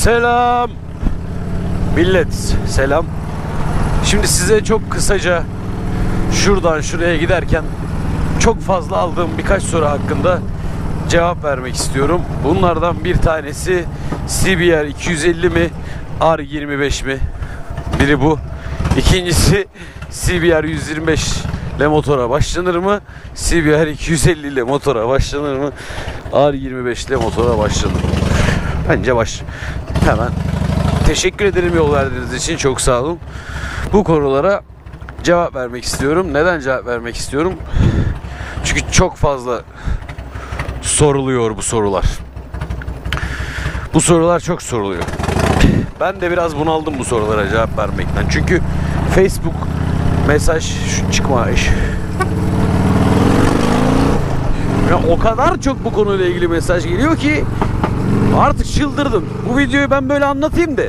Selam. Millet selam. Şimdi size çok kısaca şuradan şuraya giderken çok fazla aldığım birkaç soru hakkında cevap vermek istiyorum. Bunlardan bir tanesi CBR 250 mi R25 mi? Biri bu. İkincisi CBR 125 ile motora başlanır mı? CBR 250 ile motora başlanır mı? R25 ile motora başlanır mı? Bence baş. Hemen teşekkür ederim yol verdiğiniz için çok sağ olun. Bu konulara cevap vermek istiyorum. Neden cevap vermek istiyorum? Çünkü çok fazla soruluyor bu sorular. Bu sorular çok soruluyor. Ben de biraz bunaldım bu sorulara cevap vermekten. Çünkü Facebook mesaj şu çıkmış. Ya o kadar çok bu konuyla ilgili mesaj geliyor ki artık çıldırdım. Bu videoyu ben böyle anlatayım da.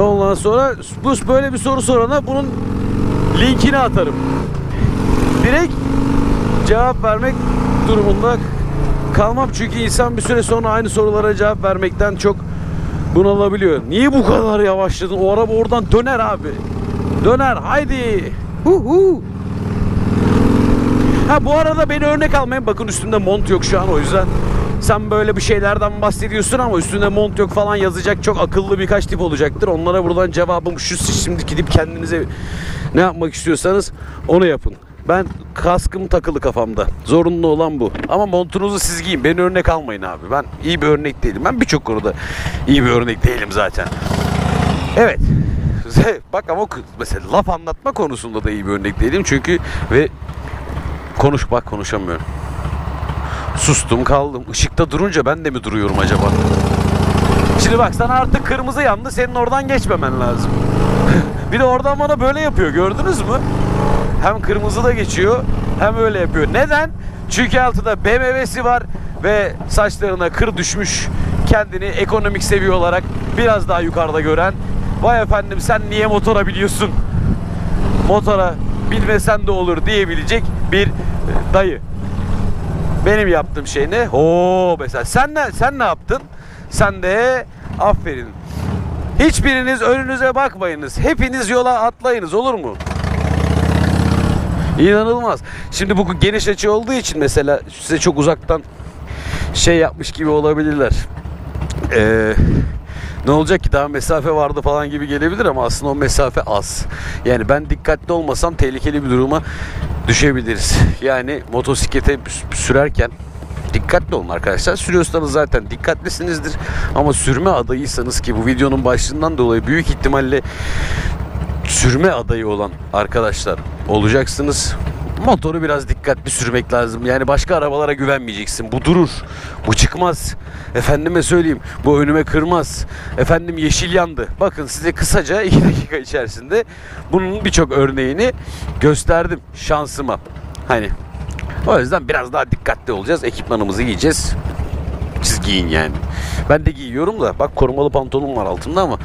Ondan sonra bu böyle bir soru sorana bunun linkini atarım. Direkt cevap vermek durumunda kalmam çünkü insan bir süre sonra aynı sorulara cevap vermekten çok bunalabiliyor. Niye bu kadar yavaşladın? O araba oradan döner abi. Döner haydi. Hu hu. Ha bu arada beni örnek almayın. Bakın üstümde mont yok şu an o yüzden. Sen böyle bir şeylerden bahsediyorsun ama üstünde mont yok falan yazacak çok akıllı birkaç tip olacaktır. Onlara buradan cevabım şu şimdi gidip kendinize ne yapmak istiyorsanız onu yapın. Ben kaskım takılı kafamda. Zorunlu olan bu. Ama montunuzu siz giyin. Beni örnek almayın abi. Ben iyi bir örnek değilim. Ben birçok konuda iyi bir örnek değilim zaten. Evet. Bak ama mesela laf anlatma konusunda da iyi bir örnek değilim. Çünkü ve konuş bak konuşamıyorum. Sustum kaldım. Işıkta durunca ben de mi duruyorum acaba? Şimdi bak sana artık kırmızı yandı. Senin oradan geçmemen lazım. bir de oradan bana böyle yapıyor. Gördünüz mü? Hem kırmızı da geçiyor hem öyle yapıyor. Neden? Çünkü altında BMW'si var ve saçlarına kır düşmüş. Kendini ekonomik seviye olarak biraz daha yukarıda gören. Vay efendim sen niye motora biliyorsun? Motora bilmesen de olur diyebilecek bir dayı. Benim yaptığım şey ne? Oo mesela sen ne sen ne yaptın? Sen de aferin. Hiçbiriniz önünüze bakmayınız. Hepiniz yola atlayınız olur mu? İnanılmaz. Şimdi bu geniş açı olduğu için mesela size çok uzaktan şey yapmış gibi olabilirler. Eee ne olacak ki daha mesafe vardı falan gibi gelebilir ama aslında o mesafe az. Yani ben dikkatli olmasam tehlikeli bir duruma düşebiliriz. Yani motosiklete sürerken dikkatli olun arkadaşlar. Sürüyorsanız zaten dikkatlisinizdir. Ama sürme adayıysanız ki bu videonun başlığından dolayı büyük ihtimalle sürme adayı olan arkadaşlar olacaksınız. Motoru biraz dikkatli sürmek lazım. Yani başka arabalara güvenmeyeceksin. Bu durur. Bu çıkmaz. Efendime söyleyeyim. Bu önüme kırmaz. Efendim yeşil yandı. Bakın size kısaca 2 dakika içerisinde bunun birçok örneğini gösterdim şansıma. Hani o yüzden biraz daha dikkatli olacağız. Ekipmanımızı giyeceğiz. Siz giyin yani. Ben de giyiyorum da bak korumalı pantolonum var altımda ama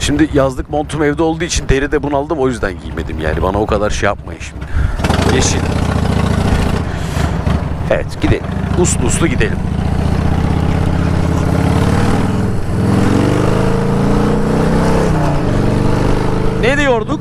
şimdi yazlık montum evde olduğu için deride bunaldım o yüzden giymedim yani. Bana o kadar şey yapmayın şimdi. Yeşil. Evet gidelim. Uslu uslu gidelim. Ne diyorduk?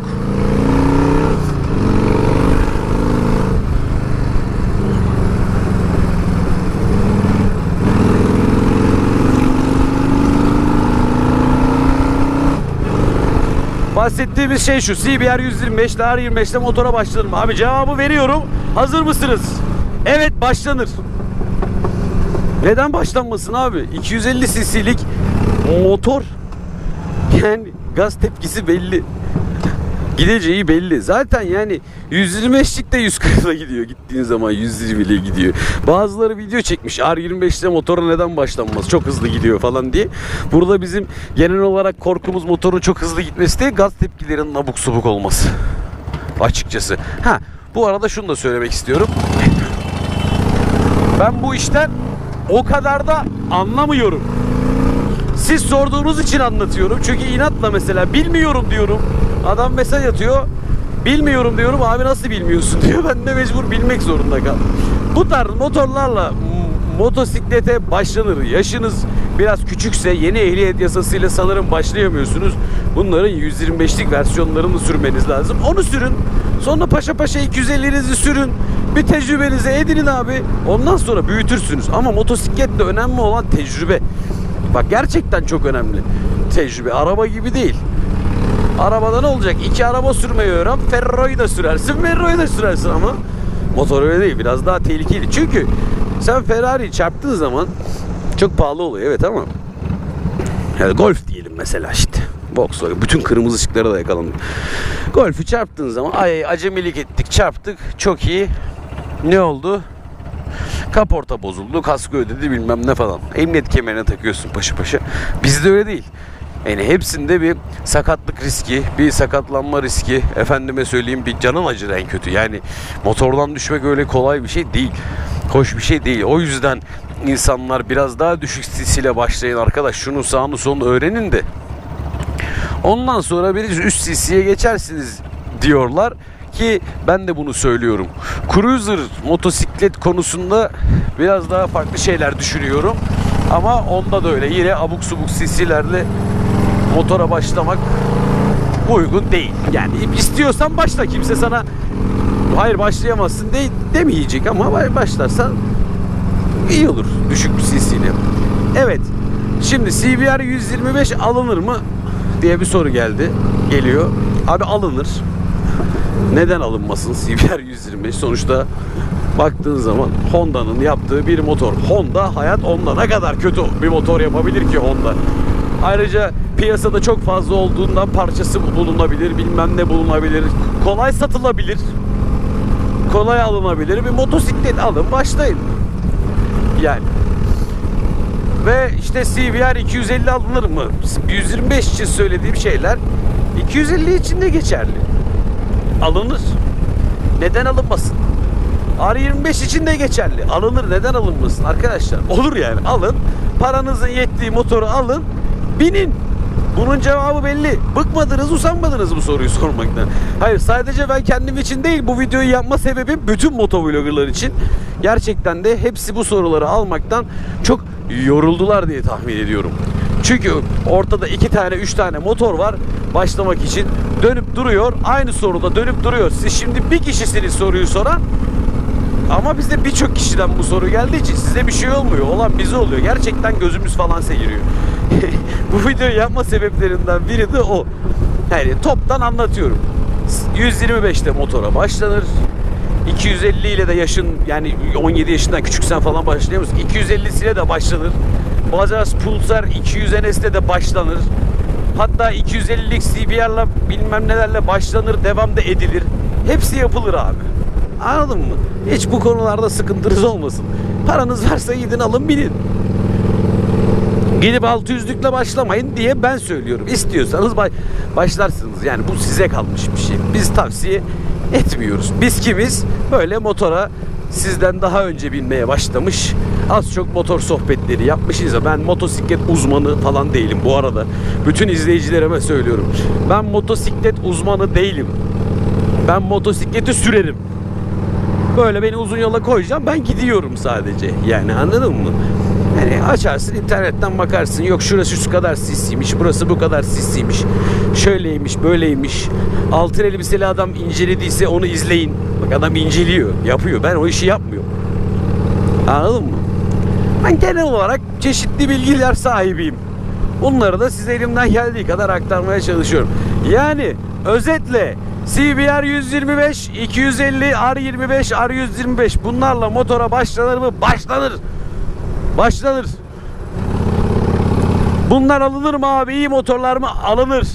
Bahsettiğimiz şey şu. CBR 125 ile R25 ile motora başlanır mı? Abi cevabı veriyorum. Hazır mısınız? Evet başlanır. Neden başlanmasın abi? 250 cc'lik motor. Yani gaz tepkisi belli. Gideceği belli. Zaten yani 125'lik de 140'la gidiyor. Gittiğin zaman 120 ile gidiyor. Bazıları video çekmiş. R25 ile motora neden başlanmaz? Çok hızlı gidiyor falan diye. Burada bizim genel olarak korkumuz motorun çok hızlı gitmesi değil, gaz tepkilerinin abuk subuk olması. Açıkçası. Ha, bu arada şunu da söylemek istiyorum. Ben bu işten o kadar da anlamıyorum. Siz sorduğunuz için anlatıyorum. Çünkü inatla mesela bilmiyorum diyorum. Adam mesaj atıyor. Bilmiyorum diyorum. Abi nasıl bilmiyorsun diyor. Ben de mecbur bilmek zorunda kaldım. Bu tarz motorlarla motosiklete başlanır. Yaşınız biraz küçükse yeni ehliyet yasasıyla sanırım başlayamıyorsunuz. Bunların 125'lik versiyonlarını sürmeniz lazım. Onu sürün. Sonra paşa paşa 250'nizi sürün. Bir tecrübenizi edinin abi. Ondan sonra büyütürsünüz. Ama motosiklette önemli olan tecrübe. Bak gerçekten çok önemli. Tecrübe. Araba gibi değil. Arabada ne olacak? İki araba sürmeyi öğren. Ferro'yu da sürersin, Ferro'yu da sürersin ama motor öyle değil. Biraz daha tehlikeli. Çünkü sen Ferrari'yi çarptığın zaman çok pahalı oluyor evet ama yani Golf diyelim mesela işte. Volkswagen bütün kırmızı ışıklara da yakalandık. Golf'ü çarptığın zaman ay acemilik ettik, çarptık. Çok iyi. Ne oldu? Kaporta bozuldu, kasko ödedi bilmem ne falan. Emniyet kemerine takıyorsun paşa paşa. Bizde öyle değil. Yani hepsinde bir sakatlık riski, bir sakatlanma riski, efendime söyleyeyim bir canın acır en kötü. Yani motordan düşmek öyle kolay bir şey değil. Hoş bir şey değil. O yüzden insanlar biraz daha düşük sisiyle başlayın arkadaş. Şunu sağını solunu öğrenin de. Ondan sonra bir üst CC'ye geçersiniz diyorlar ki ben de bunu söylüyorum. Cruiser motosiklet konusunda biraz daha farklı şeyler düşünüyorum. Ama onda da öyle. Yine abuk subuk CC'lerle motora başlamak uygun değil. Yani istiyorsan başla. Kimse sana hayır başlayamazsın de, demeyecek ama başlarsan iyi olur. Düşük bir CC'yle. Evet. Şimdi CBR 125 alınır mı diye bir soru geldi. Geliyor. Abi alınır. Neden alınmasın CBR 125? Sonuçta baktığın zaman Honda'nın yaptığı bir motor. Honda hayat onda ne kadar kötü bir motor yapabilir ki Honda? Ayrıca piyasada çok fazla olduğundan parçası bulunabilir, bilmem ne bulunabilir. Kolay satılabilir. Kolay alınabilir. Bir motosiklet alın, başlayın. Yani ve işte CBR 250 alınır mı? 125 için söylediğim şeyler 250 için de geçerli. Alınır. Neden alınmasın? R25 için de geçerli. Alınır. Neden alınmasın arkadaşlar? Olur yani. Alın. Paranızın yettiği motoru alın. Binin. Bunun cevabı belli. Bıkmadınız, usanmadınız bu soruyu sormaktan. Hayır, sadece ben kendim için değil bu videoyu yapma sebebim bütün motovloggerlar için. Gerçekten de hepsi bu soruları almaktan çok yoruldular diye tahmin ediyorum. Çünkü ortada iki tane, üç tane motor var başlamak için. Dönüp duruyor. Aynı soruda dönüp duruyor. Siz şimdi bir kişisiniz soruyu soran. Ama bize birçok kişiden bu soru geldiği için size bir şey olmuyor. Olan bize oluyor. Gerçekten gözümüz falan seyiriyor. bu videoyu yapma sebeplerinden biri de o. Yani toptan anlatıyorum. 125'te motora başlanır. 250 ile de yaşın yani 17 yaşından küçüksen falan başlayamıyorsun. 250'siyle de başlanır. Bajaj Pulsar 200 NS'de de başlanır. Hatta 250'lik CBR'la bilmem nelerle başlanır, devam da edilir. Hepsi yapılır abi. Anladın mı? Hiç bu konularda sıkıntınız olmasın. Paranız varsa gidin alın binin. Gidip 600'lükle başlamayın diye ben söylüyorum. İstiyorsanız baş, başlarsınız. Yani bu size kalmış bir şey. Biz tavsiye etmiyoruz. Biz kimiz? Böyle motora sizden daha önce binmeye başlamış. Az çok motor sohbetleri yapmışız ya. Ben motosiklet uzmanı falan değilim bu arada. Bütün izleyicilerime söylüyorum. Ben motosiklet uzmanı değilim. Ben motosikleti sürerim. Böyle beni uzun yola koyacağım ben gidiyorum sadece. Yani anladın mı? Yani açarsın internetten bakarsın. Yok şurası şu kadar sisiymiş, burası bu kadar sisiymiş. Şöyleymiş, böyleymiş. Altın elbiseli adam incelediyse onu izleyin. Bak adam inceliyor, yapıyor. Ben o işi yapmıyorum. Anladın mı? Ben genel olarak çeşitli bilgiler sahibiyim. Bunları da size elimden geldiği kadar aktarmaya çalışıyorum. Yani özetle CBR 125, 250, R25, R125 bunlarla motora başlanır mı? Başlanır. Başlanır. Bunlar alınır mı abi? İyi motorlar mı? Alınır.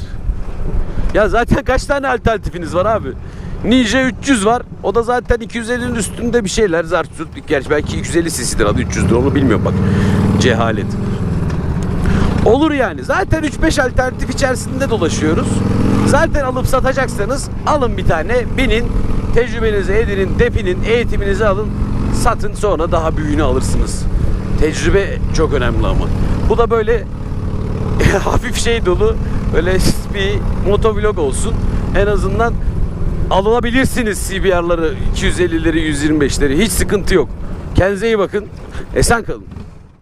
Ya zaten kaç tane alternatifiniz var abi? Ninja 300 var. O da zaten 250'nin üstünde bir şeyler. Zartürt. Gerçi belki 250 cc'dir adı 300'dür onu bilmiyorum bak. Cehalet. Olur yani. Zaten 3-5 alternatif içerisinde dolaşıyoruz. Zaten alıp satacaksanız alın bir tane, binin, tecrübenizi edinin, depinin, eğitiminizi alın, satın sonra daha büyüğünü alırsınız. Tecrübe çok önemli ama. Bu da böyle hafif şey dolu böyle bir motovlog olsun. En azından alınabilirsiniz CBR'ları, 250'leri, 125'leri. Hiç sıkıntı yok. Kendinize iyi bakın. Esen kalın.